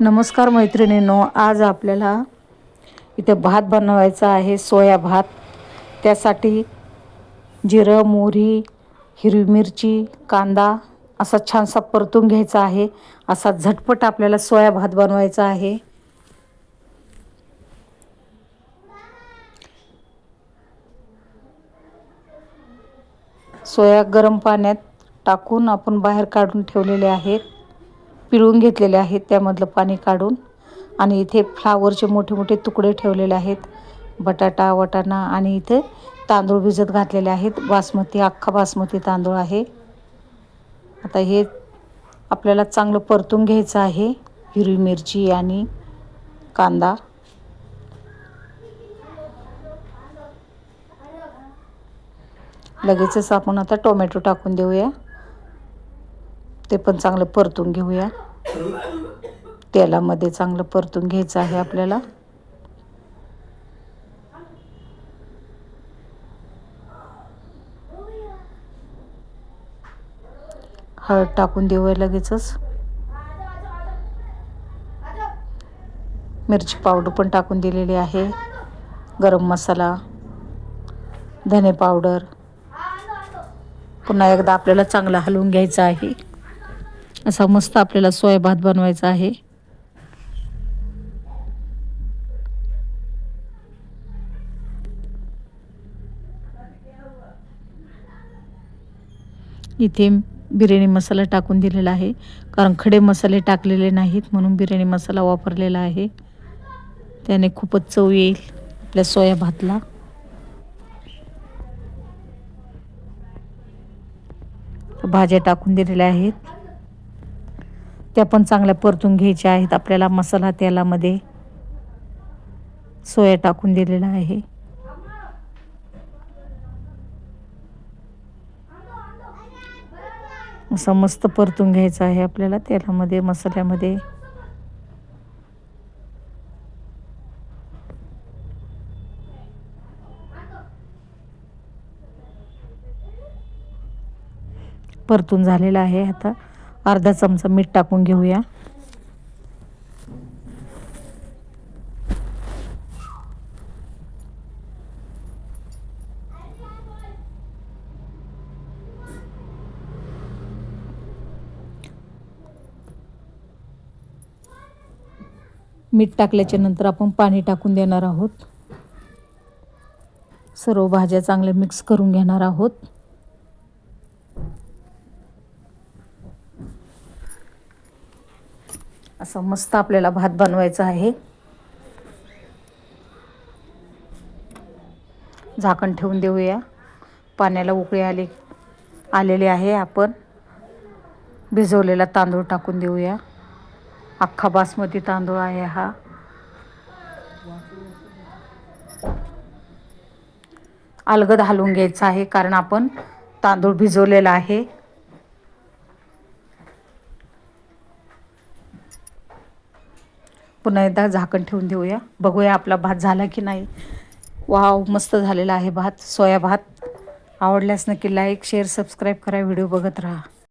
नमस्कार मैत्रिणींनो आज आपल्याला इथे भात बनवायचा आहे सोया भात. त्यासाठी जिरं मोहरी हिरवी मिरची कांदा असा छानसा परतून घ्यायचा आहे. असा झटपट आपल्याला सोया भात बनवायचा आहे. सोया गरम पाण्यात टाकून आपण बाहेर काढून ठेवलेले आहेत. पिळून घेतलेले आहेत. त्यामधलं पाणी काढून आणि इथे फ्लावरचे मोठे मोठे तुकडे ठेवलेले आहेत. बटाटा वटाणा आणि इथे तांदूळ भिजत घातलेले आहेत. बासमती अख्खा बासमती तांदूळ आहे. आता हे आपल्याला चांगलं परतून घ्यायचं आहे. हिरवी मिरची आणि कांदा. लगेचच आपण आता टोमॅटो टाकून देऊया. ते पण चांगलं परतून घेऊया. तेलामध्ये चांगलं परतून घ्यायचं आहे आपल्याला. हळद टाकून देऊया लगेचच. मिरची पावडर पण टाकून दिलेली आहे. गरम मसाला धने पावडर. पुन्हा एकदा आपल्याला चांगला हलवून घ्यायचा आहे. असा मस्त आपल्याला सोया भात बनवायचा आहे. इथे बिर्याणी मसाला टाकून दिलेला आहे. कारण खडे मसाले टाकलेले नाहीत म्हणून बिर्याणी मसाला वापरलेला आहे. त्याने खूपच चव येईल आपल्या सोया भातला भाज्या टाकून दिलेल्या आहेत. त्या पण चांगल्या परतून घ्यायच्या आहेत. आपल्याला मसाला तेलामध्ये सोया टाकून दिलेला आहे. असं मस्त परतून घ्यायचं आहे आपल्याला तेलामध्ये मसाल्यामध्ये. परतून झालेला आहे आता. अर्धा चमचा मीठ टाकून घेऊया. मीठ टाकल्याच्या नंतर आपण पाणी टाकून देणार आहोत. सर्व भाज्या चांगल्या मिक्स करून घेणार आहोत. असं मस्त आपल्याला भात बनवायचा आहे. झाकण ठेवून देऊया. पाण्याला उकळी आले आलेले आहे आपण. भिजवलेला तांदूळ टाकून देऊया. अख्खा बासमती तांदूळ आहे हा. अलगद हलवून घ्यायचा आहे कारण आपण तांदूळ भिजवलेला आहे. पुन्हा एकदा झाकण ठेवून देऊया. बघूया आपला भात झाला की नाही. वाव मस्त झालेला आहे भात सोया भात. आवडल्यास नक्की लाईक शेअर सबस्क्राईब करा. व्हिडिओ बघत राहा.